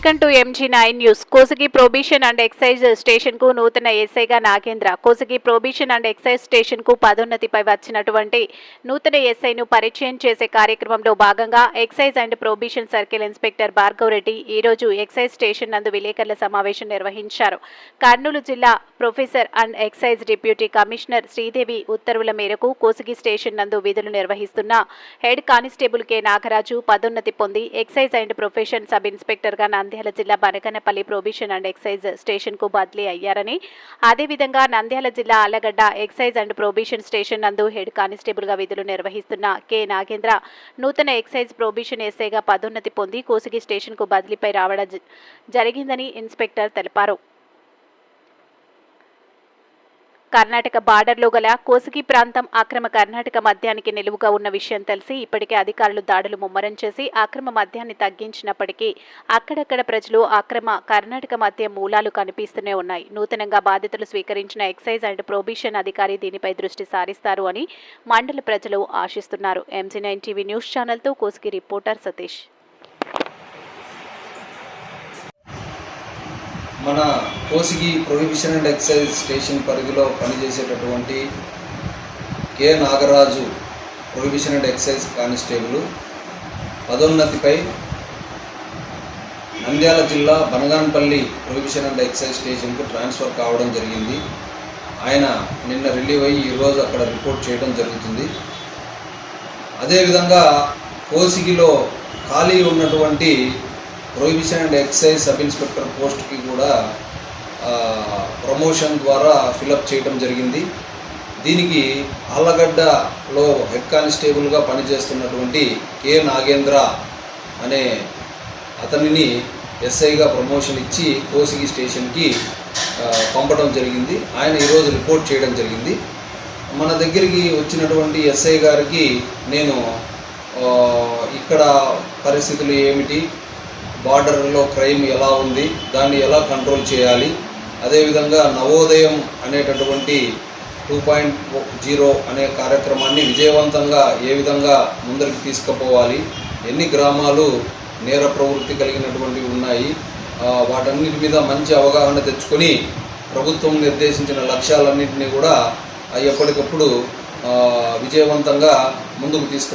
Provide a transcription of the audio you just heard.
Welcome to MG nine news. Kosigi prohibition and excise స్టేషన్కు నూతన ఎస్ఐగా Nagendra. Kosagi prohibition and excise స్టేషన్కు పదోన్నతిపై వచ్చినటువంటి నూతన ఎస్ఐను పరిచయం చేసే కార్యక్రమంలో భాగంగా excise and prohibition circle inspector Bhargav Reddy ఈ రోజు ఎక్సైజ్ స్టేషన్ నందు విలేకరుల సమావేశం నిర్వహించారు. కర్నూలు జిల్లా professor and excise deputy commissioner Sridevi ఉత్తర్వుల మేరకు కోసగి స్టేషన్ నందు విధులు నిర్వహిస్తున్న హెడ్ కానిస్టేబుల్ కె నాగరాజు పదోన్నతి పొంది ఎక్సైజ్ అండ్ ప్రొఫెషన్ సబ్ ఇన్స్పెక్టర్గా నంద్యాల జిల్లా బనగనపల్లి ప్రొబిషన్ అండ్ ఎక్సైజ్ స్టేషన్కు బదిలీ అయ్యారని. అదేవిధంగా నంద్యాల జిల్లా Allagadda excise and prohibition station నందు హెడ్ కానిస్టేబుల్గా విధులు నిర్వహిస్తున్న కె నాగేంద్ర నూతన ఎక్సైజ్ ప్రొబిషన్ ఎస్ఐగా పదోన్నతి పొంది కోసిగి స్టేషన్కు బదిలీపై రావడం జరిగిందని ఇన్స్పెక్టర్ తెలిపారు. కర్ణాటక బార్డర్లో గల కోసిగి ప్రాంతం అక్రమ కర్ణాటక మద్యానికి నిలువుగా ఉన్న విషయం తెలిసి ఇప్పటికే అధికారులు దాడులు ముమ్మరం చేసి అక్రమ మద్యాన్ని తగ్గించినప్పటికీ అక్కడక్కడ ప్రజలు అక్రమ కర్ణాటక మద్య మూలాలు కనిపిస్తూనే ఉన్నాయి. నూతనంగా బాధ్యతలు స్వీకరించిన ఎక్సైజ్ అండ్ ప్రొబిషన్ అధికారి దీనిపై దృష్టి సారిస్తారు అని మండల ప్రజలు ఆశిస్తున్నారు. ఎంజీ నైన్ టీవీ న్యూస్ ఛానల్తో కోసిగి రిపోర్టర్ సతీష్. మన Kosigi prohibition and excise station పరిధిలో పనిచేసేటటువంటి K Nagaraju prohibition and excise constable. పదోన్నతిపై Nandyal జిల్లా బనగాన్పల్లి ప్రొహిబిషన్ అండ్ ఎక్సైజ్ స్టేషన్కు ట్రాన్స్ఫర్ కావడం జరిగింది. ఆయన నిన్న రిలీవ్ అయ్యి ఈరోజు అక్కడ రిపోర్ట్ చేయడం జరుగుతుంది. అదేవిధంగా కోసిగిలో ఖాళీ ఉన్నటువంటి prohibition and excise sub inspector పోస్ట్కి కూడా ప్రమోషన్ ద్వారా ఫిలప్ చేయడం జరిగింది. దీనికి ఆళ్ళగడ్డలో హెడ్ కానిస్టేబుల్గా పనిచేస్తున్నటువంటి కె నాగేంద్ర అనే అతనిని ఎస్ఐగా ప్రమోషన్ ఇచ్చి కోసిగి స్టేషన్కి పంపడం జరిగింది. ఆయన ఈరోజు రిపోర్ట్ చేయడం జరిగింది. మన దగ్గరికి వచ్చినటువంటి ఎస్ఐ గారికి నేను ఇక్కడ పరిస్థితులు ఏమిటి? బార్డర్లో క్రైమ్ ఎలా ఉంది దాన్ని ఎలా కంట్రోల్ చేయాలి అదేవిధంగా నవోదయం అనేటటువంటి టూ పాయింట్ జీరో అనే కార్యక్రమాన్ని విజయవంతంగా ఏ విధంగా ముందరికి తీసుకుపోవాలి ఎన్ని గ్రామాలు నేర ప్రవృత్తి కలిగినటువంటివి ఉన్నాయి వాటన్నిటి మీద మంచి అవగాహన తెచ్చుకొని ప్రభుత్వం నిర్దేశించిన లక్ష్యాలన్నింటినీ కూడా ఎప్పటికప్పుడు విజయవంతంగా ముందుకు తీసుకు